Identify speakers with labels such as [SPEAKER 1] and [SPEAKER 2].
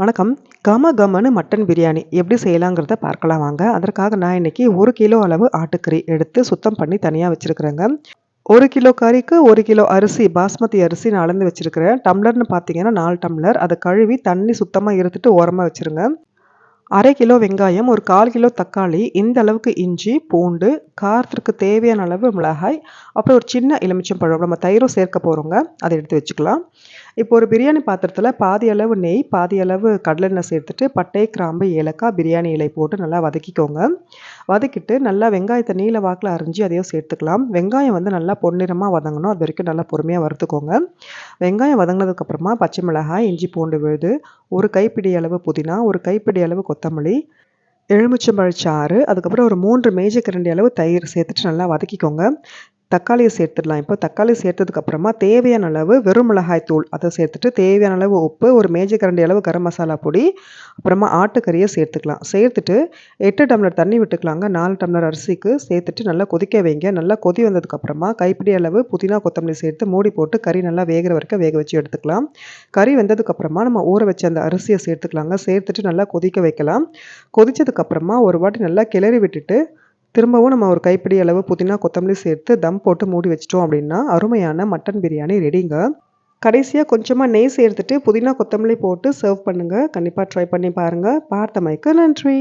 [SPEAKER 1] வணக்கம். கம கமனு மட்டன் பிரியாணி எப்படி செய்யலாங்கிறத பார்க்கலாம் வாங்க. அதற்காக நான் இன்னைக்கு ஒரு கிலோ அளவு ஆட்டுக்கறி எடுத்து சுத்தம் பண்ணி தனியாக வச்சுருக்குறேங்க. ஒரு கிலோ கறிக்கு ஒரு கிலோ அரிசி பாஸ்மதி அரிசி நான் அளந்து வச்சுருக்கிறேன். டம்ளர்னு பார்த்தீங்கன்னா நாலு டம்ளர். அதை கழுவி தண்ணி சுத்தமாக இருத்துட்டு ஓரமாக வச்சுருங்க. அரை கிலோ வெங்காயம் ஒரு கால் கிலோ தக்காளி இந்த அளவுக்கு இஞ்சி பூண்டு காரத்திற்கு தேவையான அளவு மிளகாய் அப்புறம் ஒரு சின்ன எலுமிச்சம் பழம் நம்ம தயிரும் சேர்க்க போகிறோங்க அதை எடுத்து வச்சுக்கலாம். இப்போ ஒரு பிரியாணி பாத்திரத்தில் பாதி அளவு நெய் பாதி அளவு கடலெண்ணெய் சேர்த்துட்டு பட்டை கிராம்பு ஏலக்காய் பிரியாணி இலை போட்டு நல்லா வதக்கிக்கோங்க. வதக்கிட்டு நல்லா வெங்காயத்தை நீல வாக்கில் அரிஞ்சு அதையும் சேர்த்துக்கலாம். வெங்காயம் வந்து நல்லா பொன்னிறமாக வதங்கணும். அது வரைக்கும் நல்லா பொறுமையாக வறுத்துக்கோங்க. வெங்காயம் வதங்கினதுக்கப்புறமா பச்சை மிளகாய் இஞ்சி பூண்டு விழுது ஒரு கைப்பிடி அளவு புதினா ஒரு கைப்பிடி அளவு கொத்தமல்லி எலுமிச்சம்பழச்சாறு அதுக்கப்புறம் ஒரு மூன்று மேஜைக்கரண்டி அளவு தயிர் சேர்த்துட்டு நல்லா வதக்கிக்கோங்க. தக்காளியை சேர்த்துடலாம். இப்போ தக்காளி சேர்த்ததுக்கப்புறமா தேவையான அளவு வெறும் மிளகாய் தூள் அதை சேர்த்துட்டு தேவையான அளவு உப்பு ஒரு மேஜை கரண்டி அளவு கரம் மசாலா பொடி அப்புறமா ஆட்டுக்கறியை சேர்த்துக்கலாம். சேர்த்துட்டு எட்டு டம்ளர் தண்ணி விட்டுக்கலாங்க. நாலு டம்ளர் அரிசிக்கு சேர்த்துட்டு நல்லா கொதிக்க வைங்க. நல்லா கொதி வந்ததுக்கப்புறமா கைப்பிடி அளவு புதினா கொத்தமல்லி சேர்த்து மூடி போட்டு கறி நல்லா வேகிற வரைக்கும் வேக வச்சு எடுத்துக்கலாம். கறி வெந்ததுக்கப்புறமா நம்ம ஊற வச்ச அந்த அரிசியை சேர்த்துக்கலாங்க. சேர்த்துட்டு நல்லா கொதிக்க வைக்கலாம். கொதித்ததுக்கப்புறமா ஒரு வாட்டி நல்லா கிளறி விட்டுட்டு திரும்பவும் நம்ம ஒரு கைப்பிடி அளவு புதினா கொத்தமல்லி சேர்த்து தம் போட்டு மூடி வச்சிட்டோம் அப்படின்னா அருமையான மட்டன் பிரியாணி ரெடிங்க. கடைசியாக கொஞ்சமாக நெய் சேர்த்துட்டு புதினா கொத்தமல்லி போட்டு சர்வ் பண்ணுங்கள் கண்டிப்பாக ட்ரை பண்ணி பாருங்கள் பார்த்தமைக்கு நன்றி.